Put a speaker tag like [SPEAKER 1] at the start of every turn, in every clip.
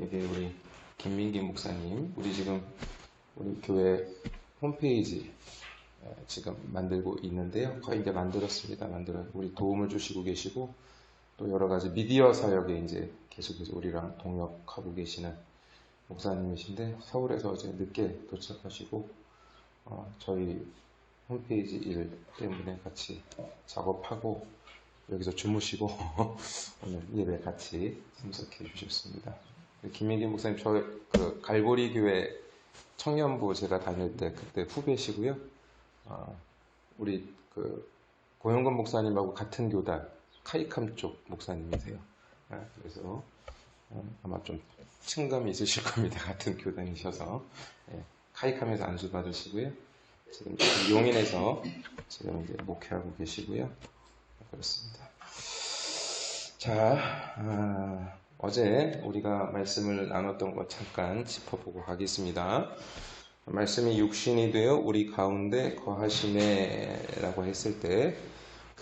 [SPEAKER 1] 여기 우리 김민기 목사님, 우리 지금 우리 교회 홈페이지 예, 지금 만들고 있는데요. 거의 이제 만들었습니다. 만들어 우리 도움을 주시고 계시고 또 여러 가지 미디어 사역에 이제 계속해서 우리랑 동역하고 계시는 목사님이신데 서울에서 어제 늦게 도착하시고 어, 저희 홈페이지 일 때문에 같이 작업하고 여기서 주무시고 오늘 예배 같이 참석해 주셨습니다. 김민기 목사님 저 그 갈보리 교회 청년부 제가 다닐 때 그때 후배시고요. 어, 우리 그 고영건 목사님하고 같은 교단 카이캄 쪽 목사님이세요. 아, 그래서 어, 아마 좀 친감이 있으실 겁니다. 같은 교단이셔서 예, 카이캄에서 안수 받으시고요. 지금 용인에서 지금 이제 목회하고 계시고요. 그렇습니다. 자, 아, 어제 우리가 말씀을 나눴던 것 잠깐 짚어보고 가겠습니다. 말씀이 육신이 되어 우리 가운데 거하심에라고 했을 때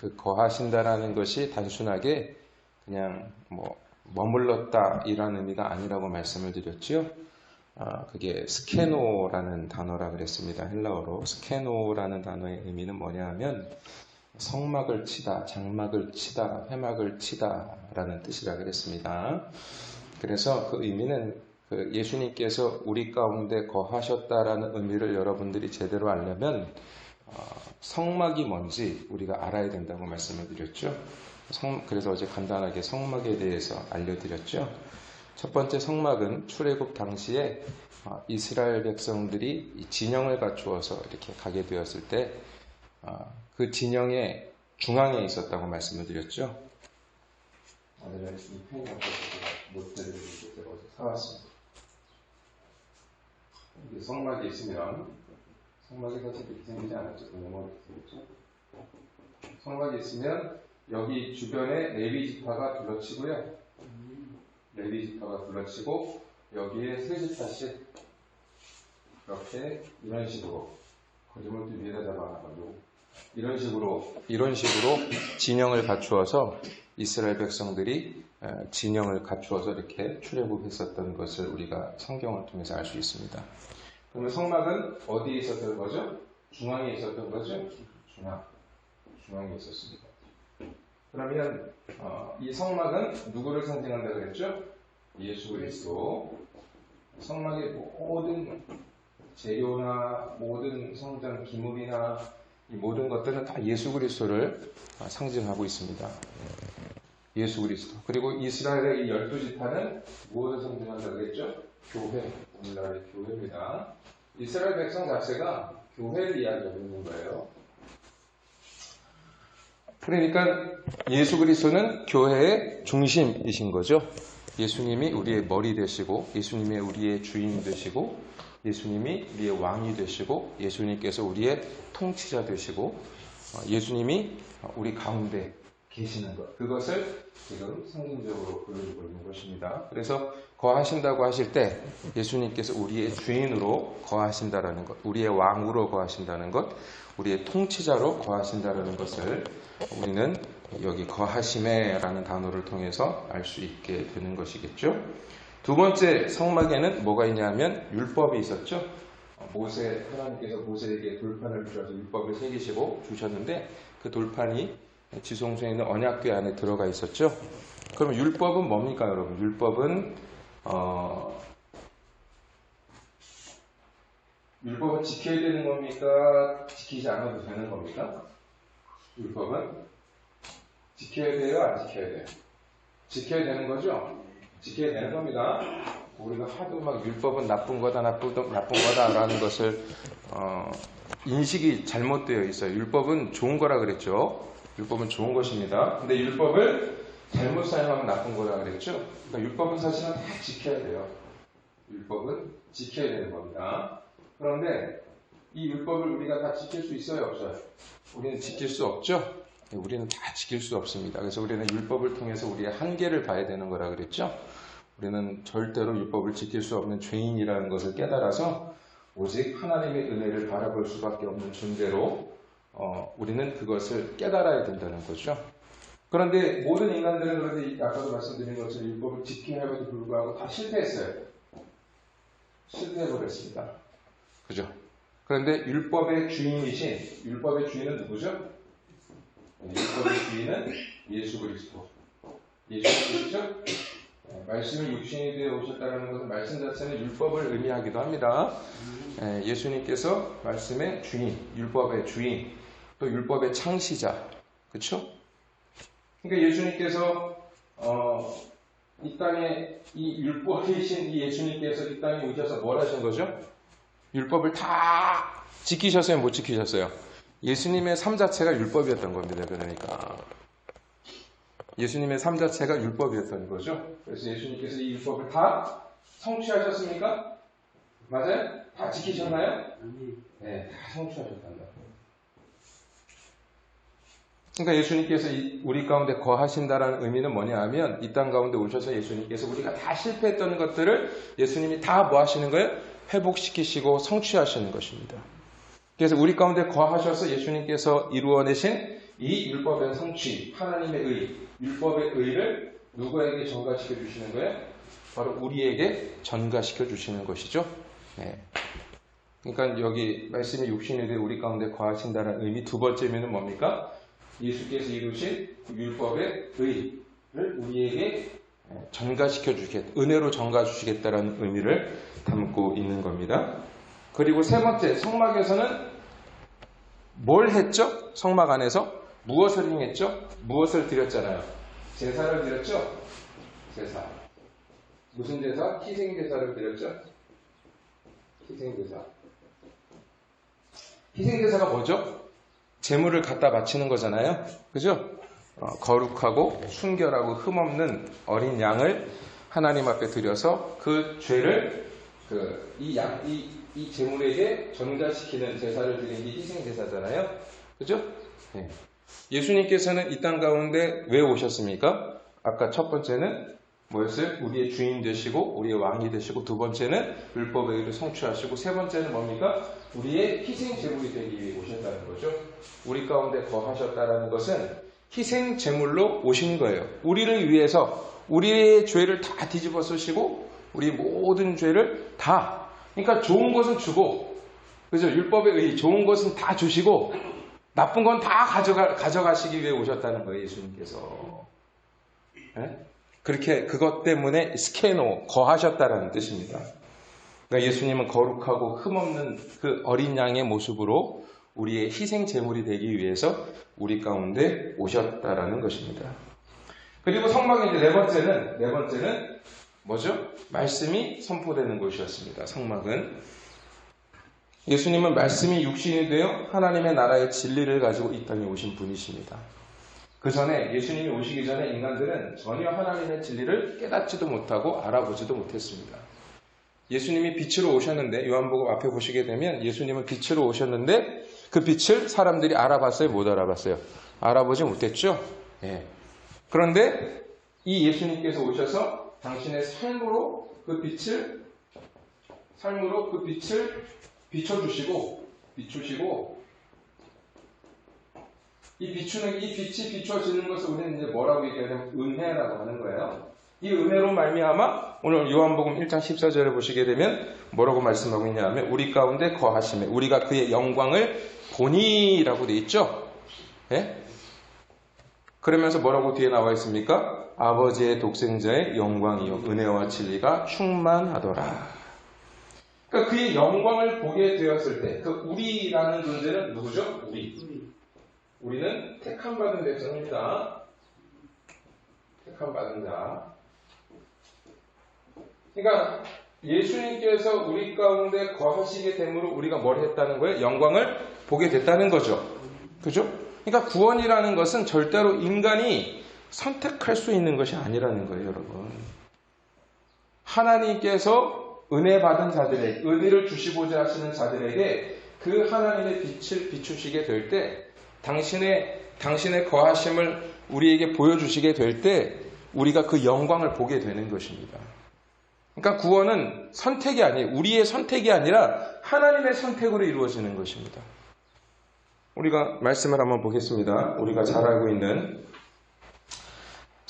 [SPEAKER 1] 그 거하신다라는 것이 단순하게 그냥 뭐 머물렀다 이라는 의미가 아니라고 말씀을 드렸지요. 아, 그게 스케노라는 단어라 그랬습니다. 헬라어로 스케노라는 단어의 의미는 뭐냐 하면 성막을 치다, 장막을 치다, 회막을 치다라는 뜻이라 그랬습니다. 그래서 그 의미는 그 예수님께서 우리 가운데 거하셨다라는 의미를 여러분들이 제대로 알려면 어, 성막이 뭔지 우리가 알아야 된다고 말씀을 드렸죠. 성, 그래서 어제 간단하게 성막에 대해서 알려드렸죠. 첫 번째 성막은 출애굽 당시에 어, 이스라엘 백성들이 진영을 갖추어서 이렇게 가게 되었을 때그 진영의 중앙에 있었다고 말씀을 드렸죠. 오늘 말씀 펜이 없어서 못 드리는데 제가 어제 사왔습니다. 성막이 있으면 성막이 사실 이렇게 생기지 않았죠. 영어로 생겼죠. 성막이 있으면 여기 주변에 레비 지파가 둘러치고요. 레비 지파가 둘러치고 여기에 세 지파씩 이렇게 이런 식으로 거짓말도 위에다 잡아놔가지고 이런 식으로 이런 식으로 진영을 갖추어서 이스라엘 백성들이 진영을 갖추어서 이렇게 출애굽했었던 것을 우리가 성경을 통해서 알 수 있습니다. 그러면 성막은 어디에 있었던 거죠? 중앙에 있었던 거죠? 중앙. 중앙에 있었습니다. 그러면 어, 이 성막은 누구를 상징한다 그랬죠? 예수 그리스도. 성막의 모든 재료나 모든 성전 기물이나 이 모든 것들은 다 예수 그리스도를 상징하고 있습니다. 예수 그리스도. 그리고 이스라엘의 이 열두 지파는 무엇을 상징한다 그랬죠? 교회. 오늘날의 교회입니다. 이스라엘 백성 자체가 교회를 이야기하고 있는 거예요. 그러니까 예수 그리스도는 교회의 중심이신 거죠. 예수님이 우리의 머리 되시고, 예수님이 우리의 주인 되시고, 예수님이 우리의 왕이 되시고, 예수님께서 우리의 통치자 되시고, 어, 예수님이 우리 가운데 계시는 것. 그것을 지금 성경적으로 보여주고 있는 것입니다. 그래서 거하신다고 하실 때 예수님께서 우리의 주인으로 거하신다라는 것, 우리의 왕으로 거하신다는 것, 우리의 통치자로 거하신다라는 것을 우리는 여기 거하심에라는 단어를 통해서 알 수 있게 되는 것이겠죠. 두 번째 성막에는 뭐가 있냐면 율법이 있었죠. 모세 하나님께서 모세에게 돌판을 주셔서 율법을 새기시고 주셨는데 그 돌판이 지성소에 있는 언약궤 안에 들어가 있었죠. 그럼 율법은 뭡니까, 여러분? 율법은 어, 율법은 지켜야 되는 겁니까? 지키지 않아도 되는 겁니까? 율법은 지켜야 돼요, 안 지켜야 돼요? 지켜야 되는 거죠? 지켜야 되는 겁니다. 우리가 하도 막 율법은 나쁜 거다, 나쁜, 나쁜 거다라는 것을 어, 인식이 잘못되어 있어요. 율법은 좋은 거라 그랬죠. 율법은 좋은 것입니다. 근데 율법을 잘못 사용하면 나쁜 거라 그랬죠? 그러니까 율법은 사실은 다 지켜야 돼요. 율법은 지켜야 되는 겁니다. 그런데 이 율법을 우리가 다 지킬 수 있어요, 없어요? 우리는 지킬 수 없죠? 네, 우리는 다 지킬 수 없습니다. 그래서 우리는 율법을 통해서 우리의 한계를 봐야 되는 거라 그랬죠? 우리는 절대로 율법을 지킬 수 없는 죄인이라는 것을 깨달아서 오직 하나님의 은혜를 바라볼 수밖에 없는 존재로 어, 우리는 그것을 깨달아야 된다는 거죠. 그런데 모든 인간들은 그런데 아까도 말씀드린 것처럼 율법을 지킴에도 불구하고 다 실패했어요. 실패해버렸습니다. 그죠? 그런데 율법의 주인이신 율법의 주인은 누구죠? 율법의 주인은 예수 그리스도. 예수 그리스도죠? 네, 말씀이 육신이 되어 오셨다는 것은 말씀 자체는 율법을 의미하기도 합니다. 예, 예수님께서 말씀의 주인, 율법의 주인, 또 율법의 창시자, 그렇죠? 그러니까 예수님께서 어, 이 땅에 이 율법이신 이 예수님께서 이 땅에 오셔서 뭘 하신 거죠? 율법을 다 지키셨어요, 못 지키셨어요? 예수님의 삶 자체가 율법이었던 겁니다. 그러니까 예수님의 삶 자체가 율법이었던 거죠. 그래서 예수님께서 이 율법을 다 성취하셨습니까? 맞아요? 다 지키셨나요? 네, 다 성취하셨단다. 그러니까 예수님께서 이- 우리 가운데 거하신다라는 의미는 뭐냐 하면 이 땅 가운데 오셔서 예수님께서 우리가 다 실패했던 것들을 예수님이 다 뭐 하시는 거예요? 회복시키시고 성취하시는 것입니다. 그래서 우리 가운데 거하셔서 예수님께서 이루어내신 이 율법의 성취, 하나님의 의, 율법의 의를 누구에게 전가시켜 주시는 거예요? 바로 우리에게 전가시켜 주시는 것이죠. 네. 그러니까 여기 말씀이 육신이 되어 우리 가운데 거하신다는 의미 두 번째 의미는 뭡니까? 예수께서 이루신 그 율법의 의를 우리에게 전가시켜 주시겠, 은혜로 전가 주시겠다라는 의미를 담고 있는 겁니다. 그리고 세 번째, 성막에서는 뭘 했죠? 성막 안에서 무엇을 행했죠? 무엇을 드렸잖아요. 제사를 드렸죠? 제사. 무슨 제사? 희생 제사를 드렸죠? 희생 제사. 희생 제사가 뭐죠? 재물을 갖다 바치는 거잖아요. 그죠? 어, 거룩하고 순결하고 흠없는 어린 양을 하나님 앞에 드려서 그 죄를 그 이 양, 이, 이 재물에게 전가시키는 제사를 드린 게 희생 제사잖아요. 그죠? 네. 예수님께서는 이 땅 가운데 왜 오셨습니까? 아까 첫 번째는 뭐였어요? 우리의 주인 되시고 우리의 왕이 되시고 두 번째는 율법의 의를 성취하시고 세 번째는 뭡니까? 우리의 희생 제물이 되기 위해 오셨다는 거죠. 우리 가운데 거하셨다라는 것은 희생 제물로 오신 거예요. 우리를 위해서 우리의 죄를 다 뒤집어 쓰시고 우리 모든 죄를 다 그러니까 좋은 것은 주고 그죠? 율법의 의 좋은 것은 다 주시고 나쁜 건 다 가져가, 가져가시기 위해 오셨다는 거예요, 예수님께서. 예? 그렇게 그것 때문에 스케노 거하셨다라는 뜻입니다. 그러니까 예수님은 거룩하고 흠없는 그 어린 양의 모습으로 우리의 희생 제물이 되기 위해서 우리 가운데 오셨다라는 것입니다. 그리고 성막의 이제 네 번째는 네 번째는 뭐죠? 말씀이 선포되는 곳이었습니다. 성막은 예수님은 말씀이 육신이 되어 하나님의 나라의 진리를 가지고 이 땅에 오신 분이십니다. 그 전에 예수님이 오시기 전에 인간들은 전혀 하나님의 진리를 깨닫지도 못하고 알아보지도 못했습니다. 예수님이 빛으로 오셨는데 요한복음 앞에 보시게 되면 예수님은 빛으로 오셨는데 그 빛을 사람들이 알아봤어요? 못 알아봤어요? 알아보지 못했죠? 예. 그런데 이 예수님께서 오셔서 당신의 삶으로 그 빛을 삶으로 그 빛을 비춰주시고 비추시고 이 비추는 이 빛이 비춰지는 것을 우리는 이제 뭐라고 얘기하냐면 은혜라고 하는 거예요. 이 은혜로 말미암아 오늘 요한복음 1장 14절에 보시게 되면 뭐라고 말씀하고 있냐면 우리 가운데 거하심에 우리가 그의 영광을 보니라고 돼 있죠. 예? 그러면서 뭐라고 뒤에 나와 있습니까? 아버지의 독생자의 영광이요 은혜와 진리가 충만하더라. 그러니까 그의 영광을 보게 되었을 때, 그 우리라는 존재는 누구죠? 우리. 우리는 택함 받은 백성입니다. 택함 받은 자. 그러니까 예수님께서 우리 가운데 거하시게 됨으로 우리가 뭘 했다는 거예요? 영광을 보게 됐다는 거죠. 그죠? 그러니까 구원이라는 것은 절대로 인간이 선택할 수 있는 것이 아니라는 거예요, 여러분. 하나님께서 은혜 받은 자들에게, 은혜를 주시고자 하시는 자들에게 그 하나님의 빛을 비추시게 될 때, 당신의, 당신의 거하심을 우리에게 보여주시게 될 때, 우리가 그 영광을 보게 되는 것입니다. 그러니까 구원은 선택이 아니에요. 우리의 선택이 아니라 하나님의 선택으로 이루어지는 것입니다. 우리가 말씀을 한번 보겠습니다. 우리가 잘 알고 있는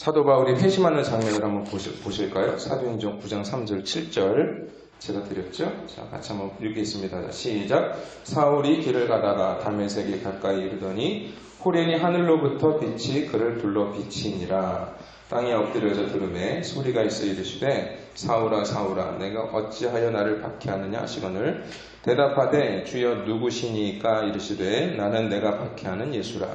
[SPEAKER 1] 사도 바울이 회심하는 장면을 한번 보실, 보실 까요? 사도행전 9장 3절 7절 제가 드렸죠? 자, 같이 한번 읽겠습니다. 자, 시작. 사울이 길을 가다가 담에색에 가까이 이르더니 호련히 하늘로부터 빛이 그를 둘러 비치니라. 땅에 엎드려져 들음에 소리가 있어 이르시되 사울아 사울아 내가 어찌하여 나를 박해하느냐 하시거늘 대답하되 주여 누구시니까 이르시되 나는 내가 박해하는 예수라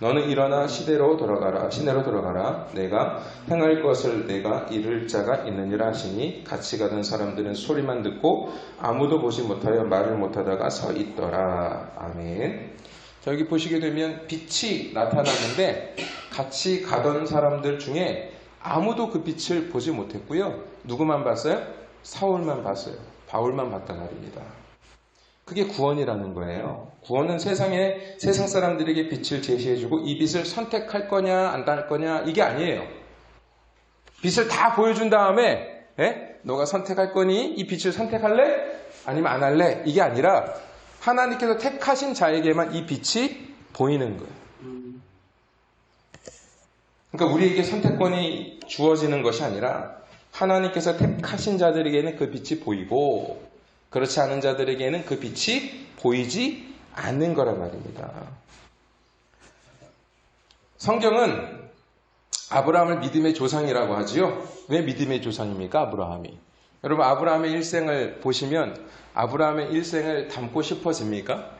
[SPEAKER 1] 너는 일어나 시대로 돌아가라 시내로 돌아가라 내가 행할 것을 내가 이룰 자가 있느니라 하시니 같이 가던 사람들은 소리만 듣고 아무도 보지 못하여 말을 못하다가 서 있더라 아멘 자, 여기 보시게 되면 빛이 나타났는데 같이 가던 사람들 중에 아무도 그 빛을 보지 못했고요. 누구만 봤어요? 사울만 봤어요. 바울만 봤단 말입니다. 그게 구원이라는 거예요. 구원은 세상에 세상 사람들에게 빛을 제시해주고 이 빛을 선택할 거냐 안 할 거냐 이게 아니에요. 빛을 다 보여준 다음에 에? 너가 선택할 거니 이 빛을 선택할래? 아니면 안 할래? 이게 아니라 하나님께서 택하신 자에게만 이 빛이 보이는 거예요. 그러니까 우리에게 선택권이 주어지는 것이 아니라 하나님께서 택하신 자들에게는 그 빛이 보이고 그렇지 않은 자들에게는 그 빛이 보이지 않는 거란 말입니다. 성경은 아브라함을 믿음의 조상이라고 하지요. 왜 믿음의 조상입니까? 아브라함이. 여러분 아브라함의 일생을 보시면 아브라함의 일생을 담고 싶어집니까?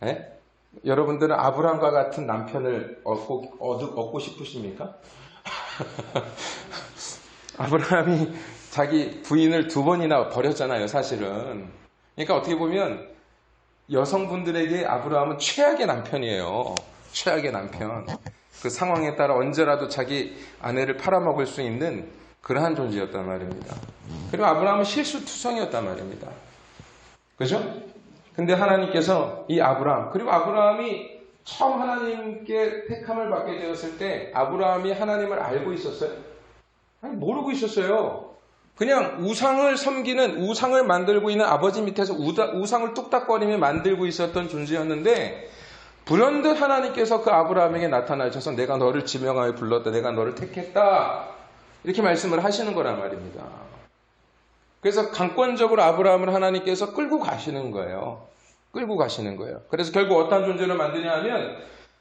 [SPEAKER 1] 네? 여러분들은 아브라함과 같은 남편을 얻고, 얻고 싶으십니까? 아브라함이 자기 부인을 두 번이나 버렸잖아요, 사실은. 그러니까 어떻게 보면 여성분들에게 아브라함은 최악의 남편이에요. 최악의 남편. 그 상황에 따라 언제라도 자기 아내를 팔아먹을 수 있는 그러한 존재였단 말입니다. 그리고 아브라함은 실수투성이었단 말입니다. 그죠? 근데 하나님께서 이 아브라함, 그리고 아브라함이 처음 하나님께 택함을 받게 되었을 때 아브라함이 하나님을 알고 있었어요? 아니, 모르고 있었어요. 그냥 우상을 섬기는, 우상을 만들고 있는 아버지 밑에서 우다, 우상을 뚝딱거리며 만들고 있었던 존재였는데 불현듯 하나님께서 그 아브라함에게 나타나셔서 내가 너를 지명하여 불렀다. 내가 너를 택했다. 이렇게 말씀을 하시는 거란 말입니다. 그래서 강권적으로 아브라함을 하나님께서 끌고 가시는 거예요. 끌고 가시는 거예요. 그래서 결국 어떤 존재를 만드냐 하면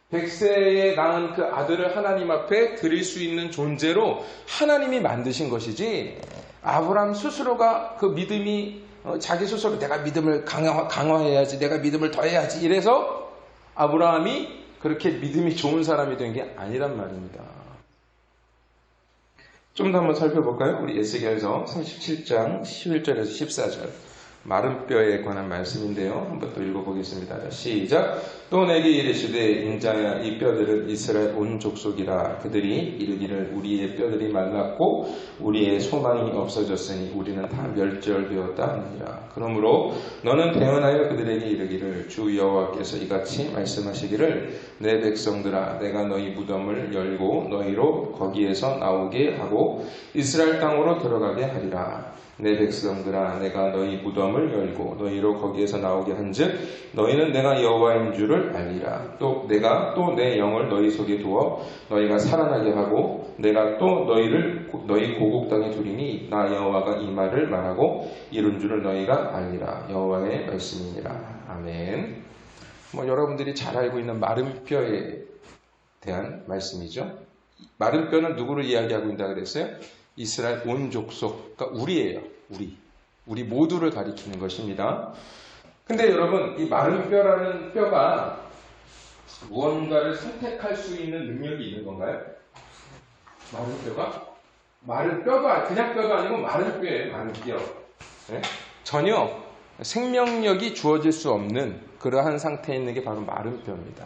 [SPEAKER 1] 백세에 낳은 그 아들을 하나님 앞에 드릴 수 있는 존재로 하나님이 만드신 것이지 아브라함 스스로가 그 믿음이 어, 자기 스스로 내가 믿음을 강화, 강화해야지 내가 믿음을 더해야지 이래서 아브라함이 그렇게 믿음이 좋은 사람이 된 게 아니란 말입니다. 좀 더 한번 살펴볼까요? 우리 에스겔서 37장 11절에서 14절. 마른 뼈에 관한 말씀인데요. 한번 또 읽어보겠습니다. 시작. 또 내게 이르시되 인자야 이 뼈들은 이스라엘 온 족속이라 그들이 이르기를 우리의 뼈들이 말랐고 우리의 소망이 없어졌으니 우리는 다 멸절되었다 하느니라. 그러므로 너는 대언하여 그들에게 이르기를 주 여호와께서 이같이 말씀하시기를 내 백성들아 내가 너희 무덤을 열고 너희로 거기에서 나오게 하고 이스라엘 땅으로 들어가게 하리라. 내 백성들아 내가 너희 무덤을 열고 너희로 거기에서 나오게 한즉 너희는 내가 여호와인 줄을 알리라. 또 내가 또 내 영을 너희 속에 두어 너희가 살아나게 하고 내가 또 너희를 너희 고국 땅에 두리니 나 여호와가 이 말을 말하고 이룬 줄을 너희가 알리라. 여호와의 말씀이니라. 아멘. 뭐 여러분들이 잘 알고 있는 마른 뼈에 대한 말씀이죠. 마른 뼈는 누구를 이야기하고 있다 그랬어요? 이스라엘 온 족속, 그러니까 우리예요. 우리. 우리 모두를 가리키는 것입니다. 근데 여러분, 이 마른 뼈라는 뼈가 무언가를 선택할 수 있는 능력이 있는 건가요? 마른 뼈가? 마른 뼈가 그냥 뼈가 아니고 마른 뼈예요, 마른 뼈. 네? 전혀 생명력이 주어질 수 없는 그러한 상태에 있는 게 바로 마른 뼈입니다.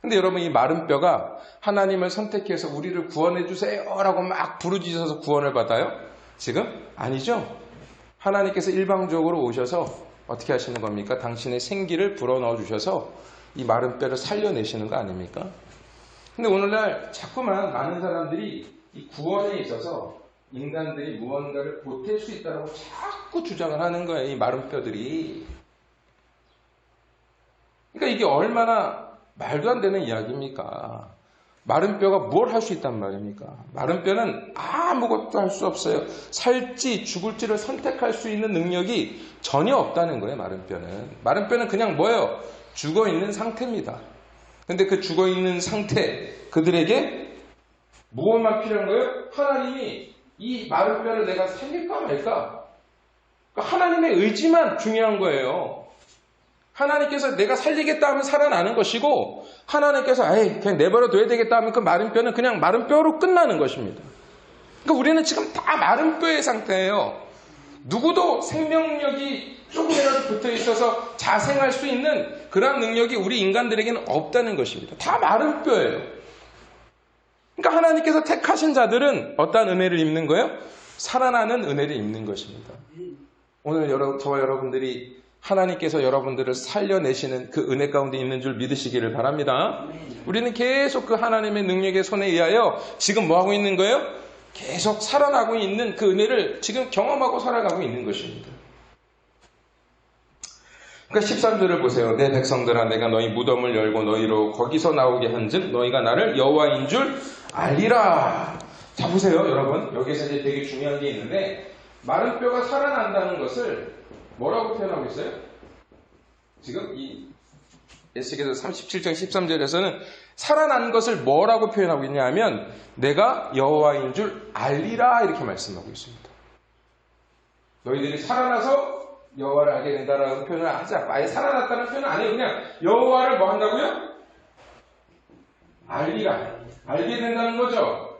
[SPEAKER 1] 근데 여러분 이 마른 뼈가 하나님을 선택해서 우리를 구원해 주세요라고 막 부르짖어서 구원을 받아요? 지금 아니죠. 하나님께서 일방적으로 오셔서 어떻게 하시는 겁니까? 당신의 생기를 불어넣어 주셔서 이 마른 뼈를 살려내시는 거 아닙니까? 근데 오늘날 자꾸만 많은 사람들이 이 구원에 있어서 인간들이 무언가를 보탤 수 있다고 자꾸 주장을 하는 거예요. 이 마른 뼈들이. 그러니까 이게 얼마나 말도 안 되는 이야기입니까? 마른 뼈가 뭘 할 수 있단 말입니까? 마른 뼈는 아무것도 할 수 없어요. 살지 죽을지를 선택할 수 있는 능력이 전혀 없다는 거예요, 마른 뼈는. 마른 뼈는 그냥 뭐예요? 죽어 있는 상태입니다. 근데 그 죽어 있는 상태, 그들에게 무엇만 필요한 거예요? 하나님이 이 마른 뼈를 내가 살릴까 말까? 그러니까 하나님의 의지만 중요한 거예요. 하나님께서 내가 살리겠다 하면 살아나는 것이고 하나님께서 에이 그냥 내버려 둬야 되겠다 하면 그 마른 뼈는 그냥 마른 뼈로 끝나는 것입니다. 그러니까 우리는 지금 다 마른 뼈의 상태예요. 누구도 생명력이 조금이라도 붙어 있어서 자생할 수 있는 그런 능력이 우리 인간들에게는 없다는 것입니다. 다 마른 뼈예요. 그러니까 하나님께서 택하신 자들은 어떠한 은혜를 입는 거예요? 살아나는 은혜를 입는 것입니다. 오늘 여러, 저와 여러분들이 하나님께서 여러분들을 살려내시는 그 은혜 가운데 있는 줄 믿으시기를 바랍니다. 우리는 계속 그 하나님의 능력의 손에 의하여 지금 뭐 하고 있는 거예요? 계속 살아나고 있는 그 은혜를 지금 경험하고 살아가고 있는 것입니다. 그러니까 13절을 보세요. 내 백성들아 내가 너희 무덤을 열고 너희로 거기서 나오게 한즉 너희가 나를 여호와인 줄 알리라. 자 보세요, 여러분. 여기서 이제 되게 중요한 게 있는데 마른 뼈가 살아난다는 것을 뭐라고 표현하고 있어요? 지금 이 에스겔서 37장 13절에서는 살아난 것을 뭐라고 표현하고 있냐 하면 내가 여호와인 줄 알리라 이렇게 말씀하고 있습니다. 너희들이 살아나서 여호와를 알게 된다라는 표현을 하지 않고 아예 살아났다는 표현은 안 해요. 그냥 여호와를 뭐 한다고요? 알리라. 알게 된다는 거죠.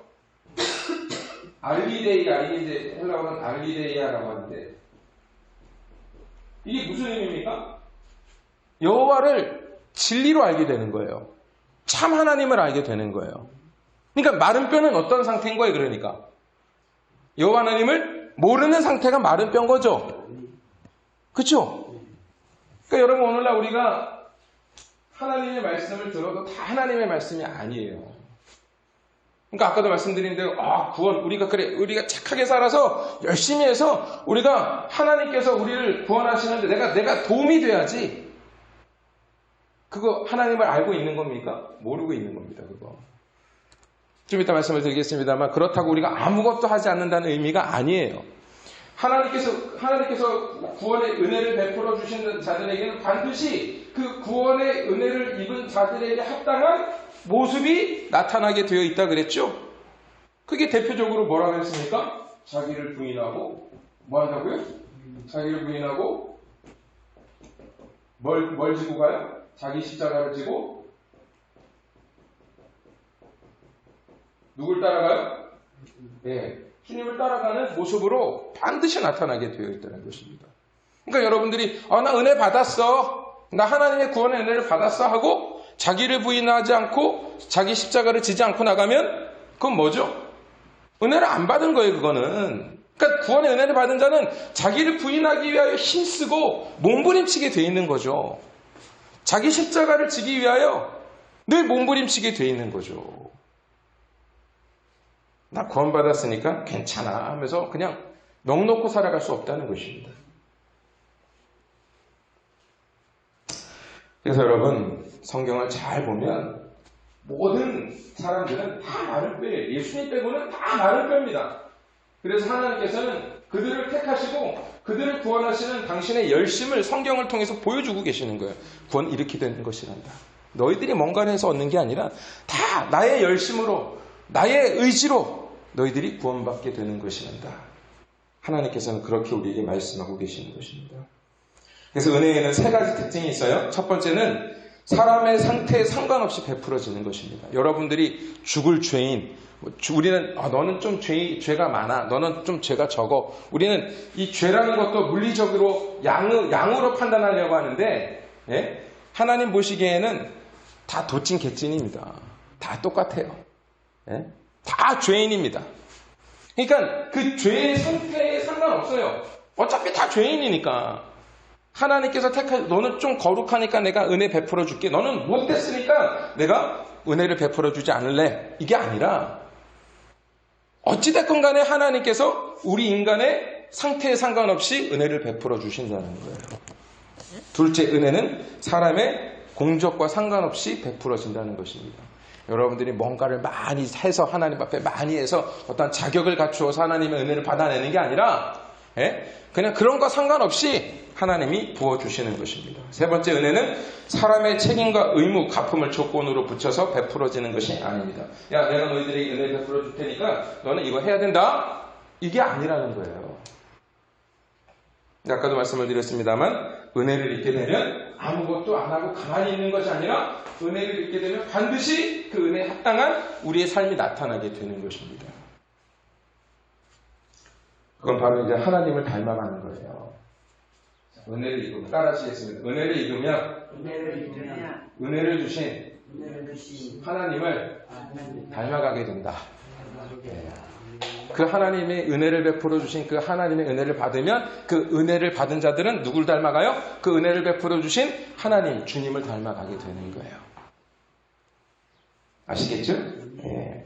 [SPEAKER 1] 알리데이아 이게 이제 헬라어는 알리데이아라고 하는데 이게 무슨 의미입니까? 여호와를 진리로 알게 되는 거예요. 참 하나님을 알게 되는 거예요. 그러니까 마른 뼈는 어떤 상태인 거예요, 그러니까? 여호와 하나님을 모르는 상태가 마른 뼈인 거죠. 그렇죠? 그러니까 여러분 오늘날 우리가 하나님의 말씀을 들어도 다 하나님의 말씀이 아니에요. 그러니까 아까도 말씀드린 대로 아 구원 우리가 그래 우리가 착하게 살아서 열심히 해서 우리가 하나님께서 우리를 구원하시는데 내가 내가 도움이 돼야지. 그거 하나님을 알고 있는 겁니까? 모르고 있는 겁니다. 그거. 좀 이따 말씀을 드리겠습니다만 그렇다고 우리가 아무것도 하지 않는다는 의미가 아니에요. 하나님께서 하나님께서 구원의 은혜를 베풀어 주시는 자들에게는 반드시 그 구원의 은혜를 입은 자들에게 합당한 모습이 나타나게 되어 있다 그랬죠. 그게 대표적으로 뭐라고 했습니까? 자기를 부인하고 뭐 한다고요? 자기를 부인하고 뭘, 뭘 지고 가요? 자기 십자가를 지고 누굴 따라가요? 네, 주님을 따라가는 모습으로 반드시 나타나게 되어 있다는 것입니다. 그러니까 여러분들이 아, 나 은혜 받았어. 나 하나님의 구원의 은혜를 받았어 하고 자기를 부인하지 않고 자기 십자가를 지지 않고 나가면 그건 뭐죠? 은혜를 안 받은 거예요, 그거는. 그러니까 구원의 은혜를 받은 자는 자기를 부인하기 위하여 힘쓰고 몸부림치게 돼 있는 거죠. 자기 십자가를 지기 위하여 늘 몸부림치게 돼 있는 거죠. 나 구원받았으니까 괜찮아 하면서 그냥 넋 놓고 살아갈 수 없다는 것입니다. 그래서 여러분 성경을 잘 보면 모든 사람들은 다 마른 뼈예요. 예수님 빼고는 다 마른 뼈입니다. 그래서 하나님께서는 그들을 택하시고 그들을 구원하시는 당신의 열심을 성경을 통해서 보여주고 계시는 거예요. 구원 이렇게 되는 것이란다. 너희들이 뭔가를 해서 얻는 게 아니라 다 나의 열심으로 나의 의지로 너희들이 구원받게 되는 것이란다. 하나님께서는 그렇게 우리에게 말씀하고 계시는 것입니다. 그래서 은혜에는 세 가지 특징이 있어요. 첫 번째는 사람의 상태에 상관없이 베풀어지는 것입니다. 여러분들이 죽을 죄인, 뭐 우리는 아, 너는 좀 죄, 죄가 많아, 너는 좀 죄가 적어. 우리는 이 죄라는 것도 물리적으로 양, 양으로 판단하려고 하는데 예? 하나님 보시기에는 다 도찐 개찐입니다. 다 똑같아요. 예? 다 죄인입니다. 그러니까 그 죄의 상태에 상관없어요. 어차피 다 죄인이니까. 하나님께서 택하 너는 좀 거룩하니까 내가 은혜 베풀어 줄게. 너는 못됐으니까 내가 은혜를 베풀어 주지 않을래. 이게 아니라 어찌됐건 간에 하나님께서 우리 인간의 상태에 상관없이 은혜를 베풀어 주신다는 거예요. 둘째 은혜는 사람의 공적과 상관없이 베풀어진다는 것입니다. 여러분들이 뭔가를 많이 해서 하나님 앞에 많이 해서 어떤 자격을 갖추어서 하나님의 은혜를 받아내는 게 아니라 예? 그냥 그런 거 상관없이 하나님이 부어주시는 것입니다. 세 번째 은혜는 사람의 책임과 의무, 가품을 조건으로 붙여서 베풀어지는 것이 아닙니다. 야, 내가 너희들에게 은혜 베풀어 줄 테니까 너는 이거 해야 된다? 이게 아니라는 거예요. 아까도 말씀을 드렸습니다만 은혜를 잊게 되면 아무것도 안 하고 가만히 있는 것이 아니라 은혜를 잊게 되면 반드시 그 은혜에 합당한 우리의 삶이 나타나게 되는 것입니다. 그건 바로 이제 하나님을 닮아가는 거예요. 자, 은혜를 읽으면 따라하시겠습니다. 은혜를 읽으면
[SPEAKER 2] 은혜를 입으면
[SPEAKER 1] 은혜를 주신
[SPEAKER 2] 은혜를 주신
[SPEAKER 1] 하나님을
[SPEAKER 2] 하나님
[SPEAKER 1] 닮아가게 된다. 그 하나님의 은혜를 베풀어 주신 그 하나님의 은혜를 받으면 그 은혜를 받은 자들은 누굴 닮아가요? 그 은혜를 베풀어 주신 하나님, 주님을 닮아가게 되는 거예요. 아시겠죠? 예.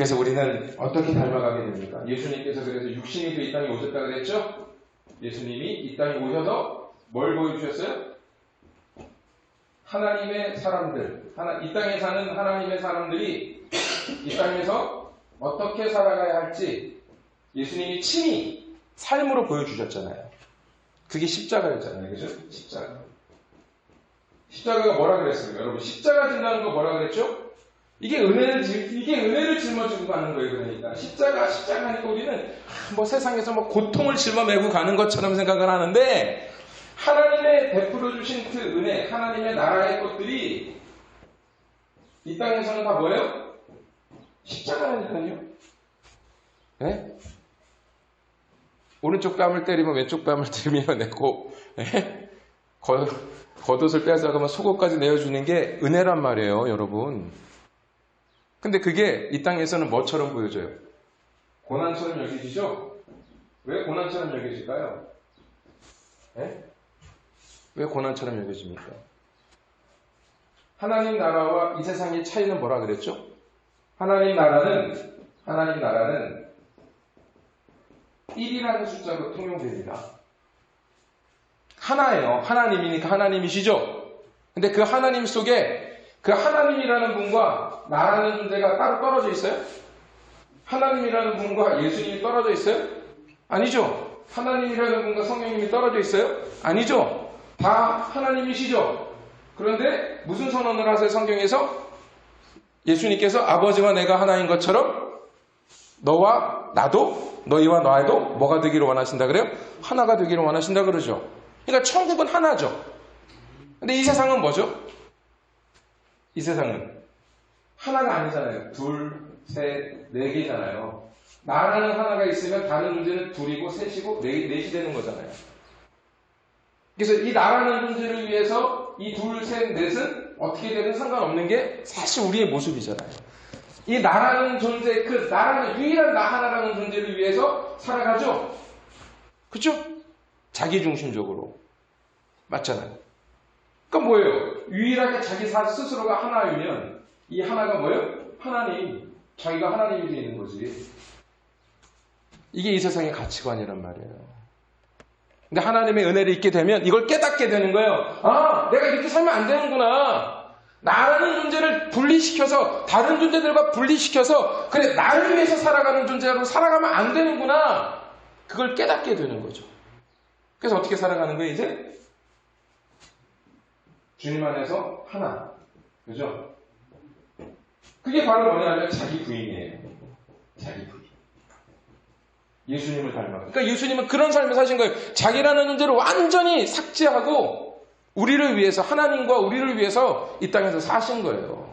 [SPEAKER 1] 그래서 우리는 어떻게 닮아가게 됩니까? 예수님께서 그래서 육신이 그 이 땅에 오셨다 그랬죠? 예수님이 이 땅에 오셔서 뭘 보여주셨어요? 하나님의 사람들, 하나, 이 땅에 사는 하나님의 사람들이 이 땅에서 어떻게 살아가야 할지 예수님이 친히 삶으로 보여주셨잖아요. 그게 십자가였잖아요. 그죠? 십자가. 십자가가 뭐라 그랬습니까? 여러분, 십자가 진다는 거 뭐라 그랬죠? 이게 은혜를, 질- 이게 은혜를 짊어지고 가는 거예요. 그러니까. 십자가, 십자가 하니까 우리는 아, 뭐 세상에서 뭐 고통을 짊어매고 가는 것처럼 생각을 하는데 하나님의 베풀어 주신 그 은혜, 하나님의 나라의 것들이 이 땅에서는 다 뭐예요? 십자가라니까요. 예? 오른쪽 뺨을 때리면 왼쪽 뺨을 들밀어내고 예? 겉, 겉옷을 빼앗아가면 속옷까지 내어주는 게 은혜란 말이에요, 여러분. 근데 그게 이 땅에서는 뭐처럼 보여져요? 고난처럼 여겨지죠? 왜 고난처럼 여겨질까요? 예? 왜 고난처럼 여겨집니까? 하나님 나라와 이 세상의 차이는 뭐라 그랬죠? 하나님 나라는 하나님 나라는 1이라는 숫자로 통용됩니다. 하나예요. 하나님이니까 하나님이시죠. 근데 그 하나님 속에 그 하나님이라는 분과 나라는 존재가 따로 떨어져 있어요? 하나님이라는 분과 예수님이 떨어져 있어요? 아니죠. 하나님이라는 분과 성령님이 떨어져 있어요? 아니죠. 다 하나님이시죠. 그런데 무슨 선언을 하세요? 성경에서 예수님께서 아버지와 내가 하나인 것처럼 너와 나도 너희와 나도 뭐가 되기를 원하신다 그래요? 하나가 되기를 원하신다 그러죠. 그러니까 천국은 하나죠. 근데 이 세상은 뭐죠? 이 세상은 하나가 아니잖아요. 둘, 셋, 네 개잖아요. 나라는 하나가 있으면 다른 존재는 둘이고 셋이고 네, 넷이 되는 거잖아요. 그래서 이 나라는 존재를 위해서 이 둘, 셋, 넷은 어떻게 되든 상관없는 게 사실 우리의 모습이잖아요. 이 나라는 존재, 그 나라는 유일한 나 하나라는 존재를 위해서 살아가죠? 그죠? 자기 중심적으로. 맞잖아요. 그러니까 뭐예요? 유일하게 자기 사- 스스로가 하나이면 이 하나가 뭐예요? 하나님. 자기가 하나님이 되어 있는 거지. 이게 이 세상의 가치관이란 말이에요. 근데 하나님의 은혜를 잊게 되면 이걸 깨닫게 되는 거예요. 아, 내가 이렇게 살면 안 되는구나. 나라는 존재를 분리시켜서 다른 존재들과 분리시켜서 그래 나를 위해서 살아가는 존재로 살아가면 안 되는구나. 그걸 깨닫게 되는 거죠. 그래서 어떻게 살아가는 거예요, 이제? 주님 안에서 하나. 그죠? 그게 바로 뭐냐면 자기 부인이에요. 자기 부인. 예수님을 닮아. 그러니까 예수님은 그런 삶을 사신 거예요. 자기라는 존재를 완전히 삭제하고 우리를 위해서 하나님과 우리를 위해서 이 땅에서 사신 거예요.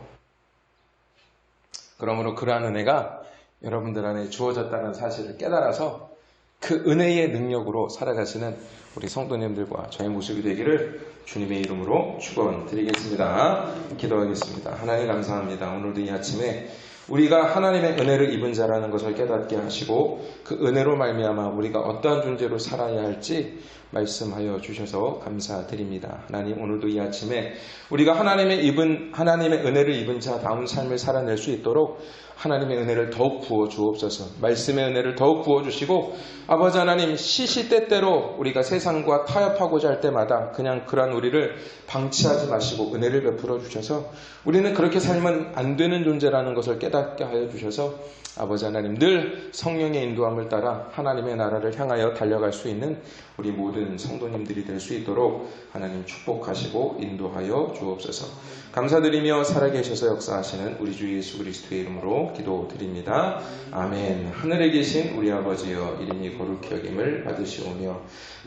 [SPEAKER 1] 그러므로 그러한 은혜가 여러분들 안에 주어졌다는 사실을 깨달아서 그 은혜의 능력으로 살아가시는 우리 성도님들과 저의 모습이 되기를 주님의 이름으로 축원드리겠습니다. 기도하겠습니다. 하나님 감사합니다. 오늘도 이 아침에 우리가 하나님의 은혜를 입은 자라는 것을 깨닫게 하시고 그 은혜로 말미암아 우리가 어떠한 존재로 살아야 할지 말씀하여 주셔서 감사드립니다. 하나님 오늘도 이 아침에 우리가 하나님의 입은 하나님의 은혜를 입은 자다운 삶을 살아낼 수 있도록 하나님의 은혜를 더욱 부어 주옵소서. 말씀의 은혜를 더욱 부어 주시고 아버지 하나님 시시때때로 우리가 세상과 타협하고자 할 때마다 그냥 그런 우리를 방치하지 마시고 은혜를 베풀어 주셔서 우리는 그렇게 살면 안 되는 존재라는 것을 깨닫게 하여 주셔서 아버지 하나님 늘 성령의 인도함을 따라 하나님의 나라를 향하여 달려갈 수 있는 우리 모든 성도님들이 될 수 있도록 하나님 축복하시고 인도하여 주옵소서. 감사드리며 살아계셔서 역사하시는 우리 주 예수 그리스도의 이름으로 기도드립니다. 아멘. 하늘에 계신 우리 아버지여 이름이 거룩히 여김을 받으시오며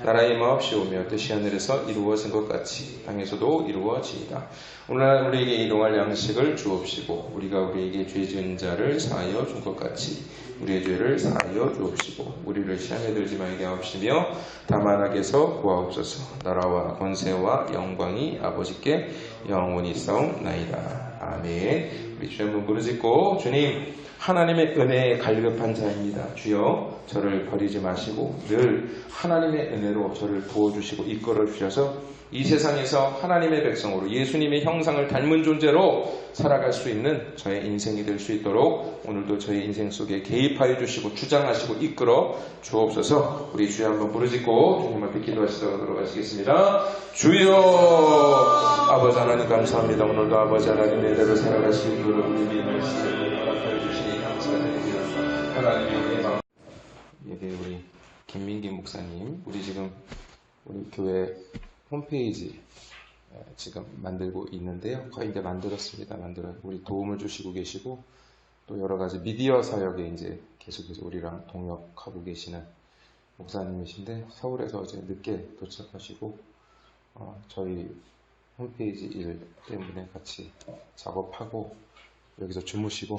[SPEAKER 1] 나라의 마옵시오며 뜻이 하늘에서 이루어진 것 같이 땅에서도 이루어지이다. 오늘 우리에게 일용할 양식을 주옵시고 우리가 우리에게 죄 지은 자를 사하여 준 것 같이 우리의 죄를 사하여 주옵시고 우리를 시험에 들지 말게 하옵시며 다만 악에서 구하옵소서 나라와 권세와 영광이 아버지께 영원히 싸움나이다. 아멘. 우리 주여 한번 부르짖고 주님 하나님의 은혜에 갈급한 자입니다. 주여 저를 버리지 마시고 늘 하나님의 은혜로 저를 부어주시고 이끌어 주셔서 이 세상에서 하나님의 백성으로 예수님의 형상을 닮은 존재로 살아갈 수 있는 저의 인생이 될 수 있도록 오늘도 저의 인생 속에 개입하여 주시고 주장하시고 이끌어 주옵소서 우리 주여 한번 부르짖고 주님 앞에 기도하시다가 들어가시겠습니다. 주여 아버지 하나님 감사합니다. 오늘도 아버지 하나님의 대로 살아가시는 여러분의 말씀을 허락하여 주시니 감사드립니다. 하나님의 마음 여기 우리 김민기 목사님 우리 지금 우리 교회 홈페이지 에, 지금 만들고 있는데요. 거의 이제 만들었습니다. 만들어 우리 도움을 주시고 계시고 또 여러 가지 미디어 사역에 이제 계속해서 우리랑 동역하고 계시는 목사님이신데 서울에서 어제 늦게 도착하시고 어, 저희 홈페이지 일 때문에 같이 작업하고 여기서 주무시고